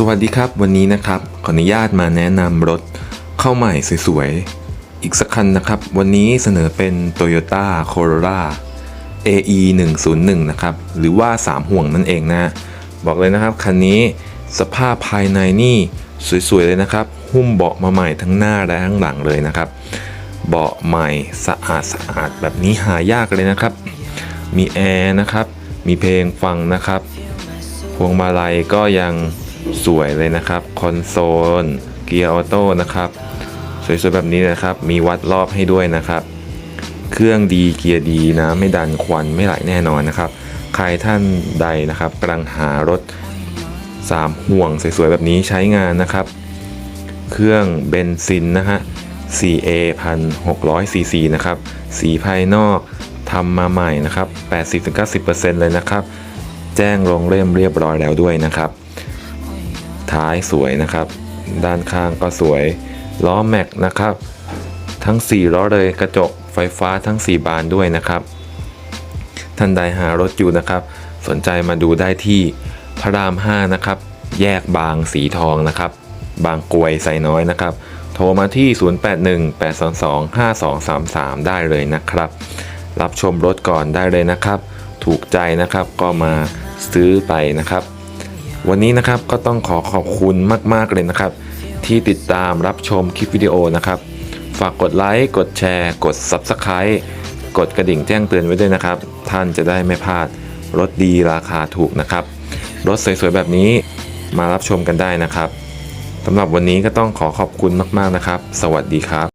สวัสดีครับวันนี้นะครับขออนุญาตมาแนะนำรถเข้าใหม่สวยๆ อีกสักคันนะครับ วันนี้เสนอเป็น Toyota Corolla AE 101นะครับหรือว่า 3 ห่วงนั่นเองนะ บอกเลยนะครับ คันนี้สภาพภายในนี่สวยๆ เลยนะครับ หุ้มเบาะมาใหม่ทั้งหน้าและทั้งหลังเลยนะครับ เบาะใหม่สะอาดสะอาดแบบนี้หายากเลยนะครับ มีแอร์นะครับ มีเพลงฟังนะครับ พวงมาลัยก็ยัง สวยเลยนะครับ คอนโซล เกียร์ออโต้นะครับ สวยๆแบบนี้นะครับ มีวัดรอบให้ด้วยนะครับ เครื่องดีเกียร์ดีนะ ไม่ดันควันไม่ไหลแน่นอนนะครับ ใครท่านใดนะครับกำลังหารถ 3 ห่วงสวยๆแบบนี้ใช้งานนะครับ เครื่องเบนซินนะฮะ 4A 1600 cc นะครับ สีภายนอกทำมาใหม่นะครับ 80-90%เลยนะครับ แจ้งลงเล่มเรียบร้อยแล้วด้วยนะครับ ท้ายสวยนะครับ ด้านข้างก็สวย ล้อแม็กนะครับ ทั้ง 4 ล้อเลยกระจกไฟฟ้าทั้ง 4 บานด้วยนะครับ ท่านใดหารถอยู่นะครับ สนใจมาดูได้ที่พระราม 5 นะครับ แยกบางสีทองนะครับ บางกรวยไซน้อยนะครับ โทรมาที่ 0818225233 ได้เลยนะครับ รับชมรถก่อนได้เลยนะครับ ถูกใจนะครับก็มาซื้อไปนะครับ วันนี้นะครับก็ต้องขอขอบคุณมาก ๆ เลยนะครับ ที่ติดตามรับชมคลิปวิดีโอนะครับ ฝากกดไลค์กดแชร์ กด Subscribe กดกระดิ่งแจ้งเตือนไว้ด้วยนะครับ ท่านจะได้ไม่พลาดรถดีราคาถูกนะครับ รถสวย ๆ แบบนี้มารับชมกันได้นะครับสำหรับวันนี้ก็ต้องขอขอบคุณมาก ๆ นะครับ สวัสดีครับ